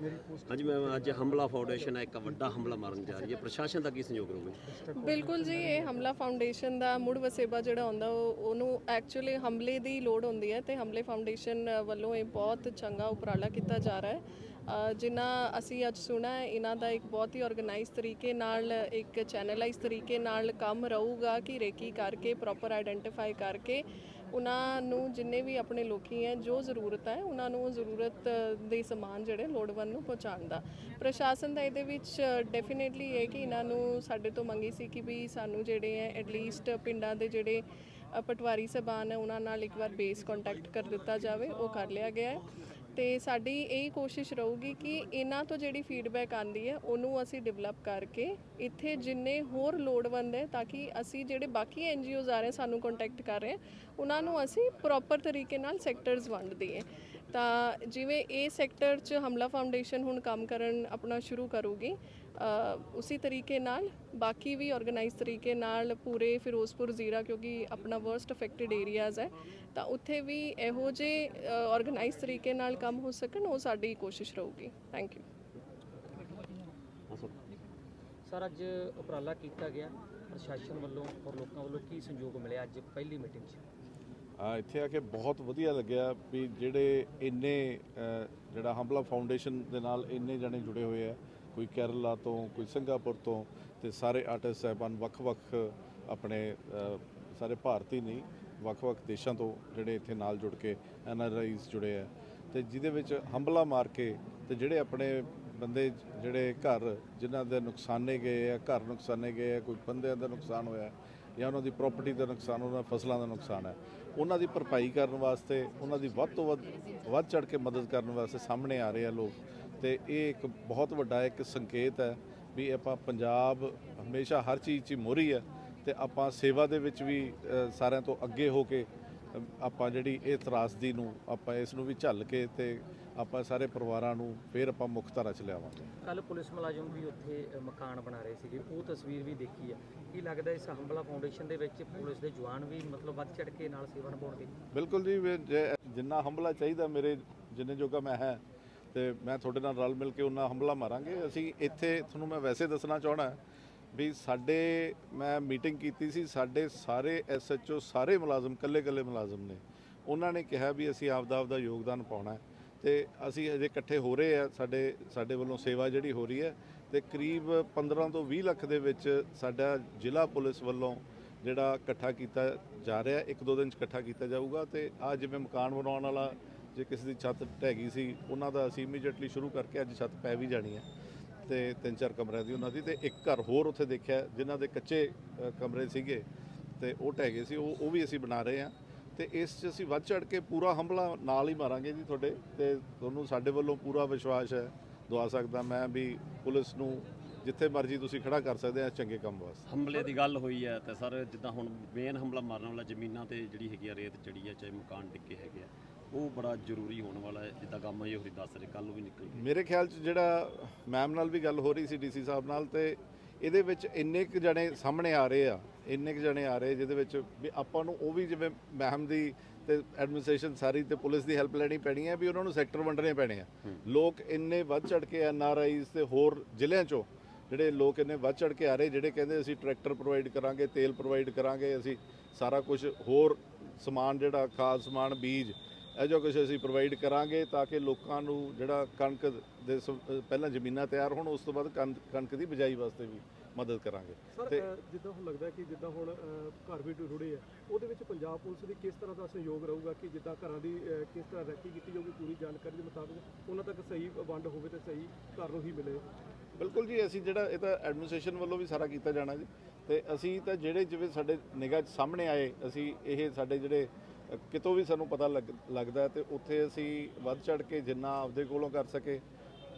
ਹਾਂਜੀ ਮੈਮ ਅੱਜ ਹਮਲਾ ਫਾਊਂਡੇਸ਼ਨ ਹੈ ਇੱਕ ਵੱਡਾ ਹਮਲਾ ਮਾਰਨ ਜਾ ਰਹੀ ਹੈ। ਪ੍ਰਸ਼ਾਸਨ ਦਾ ਕੀ ਸਹਿਯੋਗ ਰਹੂਗਾ ਬਿਲਕੁਲ ਜੀ ਇਹ ਹਮਲਾ ਫਾਊਂਡੇਸ਼ਨ ਦਾ ਮੁੜ ਵਸੇਬਾ ਜਿਹੜਾ ਹੁੰਦਾ ਉਹ ਉਹਨੂੰ ਐਕਚੁਅਲੀ ਹਮਲੇ ਦੀ ਲੋੜ ਹੁੰਦੀ ਹੈ ਤੇ ਹਮਲੇ ਫਾਊਂਡੇਸ਼ਨ ਵੱਲੋਂ ਇਹ ਬਹੁਤ ਚੰਗਾ ਉਪਰਾਲਾ ਕੀਤਾ ਜਾ ਰਿਹਾ ਹੈ। ਅ, ਜਿਨ੍ਹਾਂ ਅਸੀਂ ਅੱਜ ਸੁਣਾ ਹੈ ਇਹਨਾਂ ਦਾ ਇੱਕ ਬਹੁਤ ਹੀ ਆਰਗੇਨਾਈਜ਼ ਤਰੀਕੇ ਨਾਲ ਇੱਕ ਚੈਨਲਾਈਜ਼ ਤਰੀਕੇ ਨਾਲ ਕੰਮ ਰਹੂਗਾ ਕਿ ਰੇਕੀ ਕਰਕੇ ਪ੍ਰੋਪਰ ਆਇਡੈਂਟੀਫਾਈ ਕਰਕੇ ਉਹਨਾਂ ਨੂੰ ਜਿੰਨੇ ਵੀ ਆਪਣੇ ਲੋਕੀ ਹੈ, ਜੋ ਜ਼ਰੂਰਤ ਹੈ, ਉਹਨਾਂ ਨੂੰ ਜ਼ਰੂਰਤ ਦੇ ਸਮਾਨ ਜਿਹੜੇ ਲੋੜਵੰਦ ਨੂੰ ਪਹੁੰਚਾਉਣ ਦਾ। ਪ੍ਰਸ਼ਾਸਨ ਦਾ ਇਹਦੇ ਵਿੱਚ ਡੈਫੀਨੇਟਲੀ ਇਹ ਕਿ ਇਹਨਾਂ ਨੂੰ ਸਾਡੇ ਤੋਂ ਮੰਗੀ ਸੀ ਕਿ ਵੀ ਸਾਨੂੰ ਜਿਹੜੇ ਹੈ ਐਟਲੀਸਟ ਪਿੰਡਾਂ ਦੇ ਜਿਹੜੇ ਪਟਵਾਰੀ ਸਬਾਨ ਹੈ, ਉਹਨਾਂ ਨਾਲ ਇੱਕ ਵਾਰ ਬੇਸ ਕੰਟੈਕਟ ਕਰ ਦਿੱਤਾ ਜਾਵੇ, ਉਹ ਕਰ ਲਿਆ ਗਿਆ ਹੈ। ਤੇ ਸਾਡੀ ਇਹ ਕੋਸ਼ਿਸ਼ ਰਹੂਗੀ ਕਿ ਇਹਨਾਂ ਤੋਂ ਜਿਹੜੀ ਫੀਡਬੈਕ ਆਂਦੀ ਹੈ ਉਹਨੂੰ ਅਸੀਂ ਡਿਵੈਲਪ ਕਰਕੇ ਇੱਥੇ ਜਿੰਨੇ ਹੋਰ ਲੋੜਵੰਦ ਹੈ ਤਾਂ ਕਿ ਅਸੀਂ ਜਿਹੜੇ ਬਾਕੀ ਐਨਜੀਓਜ਼ ਆ ਰਹੇ ਸਾਨੂੰ ਕੰਟੈਕਟ ਕਰ ਰਹੇ ਹੈ, ਉਹਨਾਂ ਨੂੰ ਅਸੀਂ ਪ੍ਰੋਪਰ ਤਰੀਕੇ ਨਾਲ ਸੈਕਟਰਸ ਵੰਡ ਦਈਏ। ਤਾਂ ਜਿਵੇਂ ਇਹ ਸੈਕਟਰ 'ਚ ਹਮਲਾ ਫਾਊਂਡੇਸ਼ਨ ਹੁਣ ਕੰਮ ਕਰਨ ਆਪਣਾ ਸ਼ੁਰੂ ਕਰੂਗੀ ਉਸੇ ਤਰੀਕੇ ਨਾਲ ਬਾਕੀ ਵੀ ਆਰਗੇਨਾਈਜ਼ ਤਰੀਕੇ ਨਾਲ ਪੂਰੇ ਫਿਰੋਜ਼ਪੁਰ ਜ਼ੀਰਾ ਕਿਉਂਕਿ ਆਪਣਾ ਵਰਸਟ ਅਫੈਕਟਡ ਏਰੀਆਜ਼ ਹੈ, ਤਾਂ ਉੱਥੇ ਵੀ ਇਹੋ ਜਿਹੇ ਆਰਗੇਨਾਈਜ਼ ਤਰੀਕੇ ਨਾਲ ਕੰਮ ਹੋ ਸਕਣ, ਉਹ ਸਾਡੀ ਕੋਸ਼ਿਸ਼ ਰਹੂਗੀ। ਥੈਂਕ ਯੂ ਸਰ, ਅੱਜ ਉਪਰਾਲਾ ਕੀਤਾ ਗਿਆ ਪ੍ਰਸ਼ਾਸਨ ਵੱਲੋਂ ਔਰ ਲੋਕਾਂ ਵੱਲੋਂ ਕੀ ਸਹਿਯੋਗ ਮਿਲਿਆ ਅੱਜ ਪਹਿਲੀ ਮੀਟਿੰਗ 'ਚ? ਇੱਥੇ ਆ ਕੇ ਬਹੁਤ ਵਧੀਆ ਲੱਗਿਆ ਵੀ ਜਿਹੜੇ ਇੰਨੇ ਜਿਹੜਾ ਹੰਬਲਾ ਫਾਊਂਡੇਸ਼ਨ ਦੇ ਨਾਲ ਇੰਨੇ ਜਣੇ ਜੁੜੇ ਹੋਏ ਆ। ਕੋਈ ਕੇਰਲਾ ਤੋਂ, ਕੋਈ ਸਿੰਗਾਪੁਰ ਤੋਂ ਤੇ ਸਾਰੇ ਆਰਟਿਸਟ ਸਹਿਬਾਨ ਵੱਖ-ਵੱਖ ਆਪਣੇ ਸਾਰੇ ਭਾਰਤੀ ਨਹੀਂ, ਵੱਖ-ਵੱਖ ਦੇਸ਼ਾਂ ਤੋਂ ਜਿਹੜੇ ਇੱਥੇ ਨਾਲ ਜੁੜ ਕੇ ਐਨ ਆਰ ਆਈਜ਼ ਜੁੜੇ ਆ। ਤੇ ਜਿਹਦੇ ਵਿੱਚ ਹੰਬਲਾ ਮਾਰ ਕੇ ਤੇ ਜਿਹੜੇ ਆਪਣੇ ਬੰਦੇ ਜਿਹੜੇ ਘਰ ਜਿਨ੍ਹਾਂ ਦੇ ਨੁਕਸਾਨੇ ਗਏ ਆ, ਘਰ ਨੁਕਸਾਨੇ ਗਏ ਆ, ਕੋਈ ਬੰਦਿਆਂ ਦਾ ਨੁਕਸਾਨ ਹੋਇਆ ਜਾਂ ਉਹਨਾਂ ਦੀ ਪ੍ਰਾਪਰਟੀ ਦਾ ਨੁਕਸਾਨ, ਉਹਨਾਂ ਫਸਲਾਂ ਦਾ ਨੁਕਸਾਨ ਹੈ। ਉਹਨਾਂ ਦੀ ਭਰਪਾਈ ਕਰਨ ਵਾਸਤੇ, ਉਹਨਾਂ ਦੀ ਵੱਧ ਤੋਂ ਵੱਧ ਵੱਧ ਚੜ ਕੇ ਮਦਦ ਕਰਨ ਵਾਸਤੇ ਸਾਹਮਣੇ ਆ ਰਹੇ ਆ ਲੋਕ। ਤੇ ਇਹ ਇੱਕ ਬਹੁਤ ਵੱਡਾ ਇੱਕ ਸੰਕੇਤ ਹੈ ਵੀ ਆਪਾਂ ਪੰਜਾਬ ਹਮੇਸ਼ਾ ਹਰ ਚੀਜ਼ 'ਚ ਮੋਰੀ ਹੈ ਤੇ ਆਪਾਂ ਸੇਵਾ ਦੇ ਵਿੱਚ ਵੀ ਸਾਰਿਆਂ ਤੋਂ ਅੱਗੇ ਹੋ ਕੇ ਆਪਾਂ ਜਿਹੜੀ ਇਹ ਤਰਾਸਦੀ ਨੂੰ ਆਪਾਂ ਇਸ ਨੂੰ ਵੀ ਝੱਲ ਕੇ ਤੇ ਆਪਾਂ ਸਾਰੇ ਪਰਿਵਾਰਾਂ ਨੂੰ ਫੇਰ ਆਪਾਂ ਮੁੱਖ ਧਾਰਾ ਚ ਲਿਆਵਾਂਗੇ। ਕੱਲ ਪੁਲਿਸ ਮੁਲਾਜ਼ਮ ਵੀ ਉੱਥੇ ਮਕਾਨ ਬਣਾ ਰਹੇ ਸੀਗੇ। ਉਹ ਤਸਵੀਰ ਵੀ ਦੇਖੀ ਆ। ਕੀ ਲੱਗਦਾ ਇਸ ਹੰਬਲਾ ਫਾਊਂਡੇਸ਼ਨ ਦੇ ਵਿੱਚ ਪੁਲਿਸ ਦੇ ਜਵਾਨ ਵੀ ਮਤਲਬ ਵੱਧ ਚੜ ਕੇ ਨਾਲ ਸੇਵਾ ਨਿਭਾਉਣਗੇ ਬਿਲਕੁਲ ਜੇ ਜਿੰਨਾ ਹੰਬਲਾ ਚਾਹੀਦਾ ਮੇਰੇ ਜਿੰਨੇ ਜੋਗਾ ਮੈਂ ਹੈ ਤੇ ਮੈਂ ਤੁਹਾਡੇ ਨਾਲ ਰਲ ਮਿਲ ਕੇ ਉਹਨਾਂ ਹੰਬਲਾ ਮਾਰਾਂਗੇ। ਅਸੀਂ ਇੱਥੇ ਤੁਹਾਨੂੰ ਮੈਂ ਵੈਸੇ ਦੱਸਣਾ ਚਾਹਣਾ ਵੀ ਸਾਡੇ, ਮੈਂ ਮੀਟਿੰਗ ਕੀਤੀ ਸੀ, ਸਾਡੇ ਸਾਰੇ ਐਸਐਚਓ ਸਾਰੇ ਮੁਲਾਜ਼ਮ ਕੱਲੇ ਕੱਲੇ ਮੁਲਾਜ਼ਮ ਨੇ। ਉਹਨਾਂ ਨੇ ਕਿਹਾ ਵੀ ਅਸੀਂ ਆਪਦਾ ਆਪਦਾ ਯੋਗਦਾਨ ਪਾਉਣਾ ਹੈ। ਤੇ ਅਸੀਂ ਹਜੇ ਇਕੱਠੇ ਹੋ ਰਹੇ ਆ ਸਾਡੇ ਸਾਡੇ ਵੱਲੋਂ ਸੇਵਾ ਜਿਹੜੀ ਹੋ ਰਹੀ ਹੈ, ਤੇ ਕਰੀਬ 15 ਤੋਂ 20 ਲੱਖ ਦੇ ਵਿੱਚ ਸਾਡਾ ਜ਼ਿਲ੍ਹਾ ਪੁਲਿਸ ਵੱਲੋਂ ਜਿਹੜਾ ਇਕੱਠਾ ਕੀਤਾ ਜਾ ਰਿਹਾ ਇੱਕ ਦੋ ਦਿਨ ਚ ਇਕੱਠਾ ਕੀਤਾ ਜਾਊਗਾ। ਤੇ ਆ ਜਿਵੇਂ ਮਕਾਨ ਬਣਾਉਣ ਵਾਲਾ, ਜੇ ਕਿਸੇ ਦੀ ਛੱਤ ਢਹਿ ਗਈ ਸੀ, ਉਹਨਾਂ ਦਾ ਅਸੀਂ ਇਮੀਡੀਏਟਲੀ ਸ਼ੁਰੂ ਕਰਕੇ ਅੱਜ ਛੱਤ ਪੈ ਵੀ ਜਾਣੀ ਹੈ। ਤੇ ਤਿੰਨ ਚਾਰ ਕਮਰਿਆਂ ਦੀ ਉਹਨਾਂ ਦੀ ਤੇ ਇੱਕ ਘਰ ਹੋਰ ਉੱਥੇ ਦੇਖਿਆ ਜਿਨ੍ਹਾਂ ਦੇ ਕੱਚੇ ਕਮਰੇ ਸੀਗੇ ਤੇ ਉਹ ਢਹਿ ਗਏ ਸੀ, ਉਹ ਉਹ ਵੀ ਅਸੀਂ ਬਣਾ ਰਹੇ ਹਾਂ ਤੇ ਇਸ 'ਚ ਅਸੀਂ ਵੱਧ ਚੜ ਕੇ ਪੂਰਾ ਹਮਲਾ ਨਾਲ ਹੀ ਮਾਰਾਂਗੇ ਜੀ ਤੁਹਾਡੇ ਤੇ ਤੁਹਾਨੂੰ ਸਾਡੇ ਵੱਲੋਂ ਪੂਰਾ ਵਿਸ਼ਵਾਸ ਹੈ, ਦਵਾ ਸਕਦਾ ਮੈਂ ਵੀ ਪੁਲਿਸ ਨੂੰ ਜਿੱਥੇ ਮਰਜ਼ੀ ਤੁਸੀਂ ਖੜਾ ਕਰ ਸਕਦੇ ਆ ਚੰਗੇ ਕੰਮ ਵਾਸਤੇ। ਹਮਲੇ ਦੀ ਗੱਲ ਹੋਈ ਹੈ ਤੇ ਸਰ ਜਿੱਦਾਂ ਹੁਣ ਮੇਨ ਹਮਲਾ ਮਾਰਨ ਵਾਲਾ ਜ਼ਮੀਨਾਂ ਤੇ ਜਿਹੜੀ ਹੈਗੀ ਆ ਰੇਤ ਚੜੀ ਆ ਚਾਹੇ ਮਕਾਨ ਡਿੱਗੇ ਹੈਗੇ ਆ ਉਹ ਬੜਾ ਜ਼ਰੂਰੀ ਹੋਣ ਵਾਲਾ ਹੈ ਜਿੱਦਾਂ ਗਾਮਾ ਜੀ ਹੋਰੀ ਦੱਸ ਰਹੇ ਕੱਲ ਨੂੰ ਵੀ ਨਿਕਲ ਮੇਰੇ ਖਿਆਲ 'ਚ ਜਿਹੜਾ ਮੈਮ ਨਾਲ ਵੀ ਗੱਲ ਹੋ ਰਹੀ ਸੀ ਡੀਸੀ ਸਾਹਿਬ ਨਾਲ ਤੇ ਇਹਦੇ ਵਿੱਚ ਇੰਨੇ ਕੁ ਜਣੇ ਸਾਹਮਣੇ ਆ ਰਹੇ ਆ ਇੰਨੇ ਕੁ ਜਣੇ ਆ ਰਹੇ ਜਿਹਦੇ ਵਿੱਚ ਵੀ ਆਪਾਂ ਨੂੰ ਉਹ ਵੀ ਜਿਵੇਂ ਮੈਮ ਦੀ ਤੇ ਐਡਮਿਨਿਸਟ੍ਰੇਸ਼ਨ ਸਾਰੀ ਤੇ ਪੁਲਿਸ ਦੀ ਹੈਲਪ ਲੈਣੀ ਪੈਣੀ ਹੈ ਵੀ ਉਹਨਾਂ ਨੂੰ ਸੈਕਟਰ ਵੰਡਣੇ ਪੈਣੇ ਆ। ਲੋਕ ਇੰਨੇ ਵੱਧ ਚੜ ਕੇ ਐਨ ਆਰ ਆਈਜ਼ ਤੇ ਹੋਰ ਜ਼ਿਲ੍ਹਿਆਂ 'ਚੋਂ ਜਿਹੜੇ ਲੋਕ ਇੰਨੇ ਵੱਧ ਚੜ ਕੇ ਆ ਰਹੇ ਜਿਹੜੇ ਕਹਿੰਦੇ ਅਸੀਂ ਟਰੈਕਟਰ ਪ੍ਰੋਵਾਈਡ ਕਰਾਂਗੇ ਤੇਲ ਪ੍ਰੋਵਾਈਡ ਕਰਾਂਗੇ ਅਸੀਂ ਸਾਰਾ ਕੁਝ ਹੋਰ ਸਮਾਨ ਜਿਹੜਾ ਖਾਦ ਸਮਾਨ ਬੀਜ ਕੁਝ ਅਸੀਂ ਪ੍ਰੋਵਾਈਡ ਕਰਾਂਗੇ ਤਾਂ ਕਿ ਲੋਕਾਂ ਨੂੰ ਜਿਹੜਾ ਕਣਕ ਦੇ ਪਹਿਲਾਂ ਜ਼ਮੀਨਾਂ ਤਿਆਰ ਹੋਣ ਉਸ ਤੋਂ ਬਾਅਦ ਕਣ- ਕਣਕ ਦੀ ਬਿਜਾਈ ਵਾਸਤੇ ਵੀ ਮਦਦ ਕਰਾਂਗੇ। ਸਰ ਤੇ ਜਿੱਦਾਂ ਹੁਣ ਲੱਗਦਾ ਕਿ ਜਿੱਦਾਂ ਹੁਣ ਘਰ ਵੀ ਰੁੜੇ ਆ ਉਹਦੇ ਵਿੱਚ ਪੰਜਾਬ ਪੁਲਿਸ ਦੀ ਕਿਸ ਤਰ੍ਹਾਂ ਦਾ ਸਹਿਯੋਗ ਰਹੂਗਾ ਕਿ ਜਿੱਦਾਂ ਘਰਾਂ ਦੀ ਕਿਸ ਤਰ੍ਹਾਂ ਰੈਕੀ ਕੀਤੀ ਜਾਊਗੀ ਪੂਰੀ ਜਾਣਕਾਰੀ ਦੇ ਮੁਤਾਬਕ ਉਹਨਾਂ ਤੱਕ ਸਹੀ ਵੰਡ ਹੋਵੇ ਤੇ ਸਹੀ ਘਰ ਨੂੰ ਹੀ ਮਿਲੇ? ਬਿਲਕੁਲ ਜੀ ਅਸੀਂ ਜਿਹੜਾ ਇਹ ਤਾਂ ਐਡਮਿਨਿਸਟ੍ਰੇਸ਼ਨ ਵੱਲੋਂ ਵੀ ਸਾਰਾ ਕੀਤਾ ਜਾਣਾ ਜੀ। ਤੇ ਅਸੀਂ ਤਾਂ ਜਿਹੜੇ ਜਿਵੇਂ ਸਾਡੇ ਨਿਗਾਹ ਸਾਹਮਣੇ ਆਏ ਅਸੀਂ ਇਹ ਸਾਡੇ ਜਿਹੜੇ ਕਿਤੋਂ ਵੀ ਸਾਨੂੰ ਪਤਾ ਲੱਗ- ਲੱਗਦਾ ਤੇ ਉੱਥੇ ਅਸੀਂ ਵੱਧ ਚੜ ਕੇ ਜਿੰਨਾ ਆਪਦੇ ਕੋਲੋਂ ਕਰ ਸਕੇ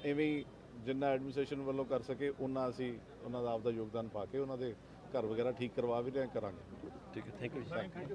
ਐਵੇਂ ਹੀ ਜਿੰਨਾ ਐਡਮਿਨਿਸਟ੍ਰੇਸ਼ਨ ਵੱਲੋਂ ਕਰ ਸਕੇ ਉਹਨਾਂ ਅਸੀਂ ਉਹਨਾਂ ਦਾ ਆਪਦਾ ਯੋਗਦਾਨ ਪਾ ਕੇ ਉਹਨਾਂ ਦੇ ਘਰ ਵਗੈਰਾ ਠੀਕ ਕਰਵਾ ਵੀ ਰਹੇ ਕਰਾਂਗੇ। ਠੀਕ ਹੈ ਥੈਂਕ ਯੂ ਜੀ।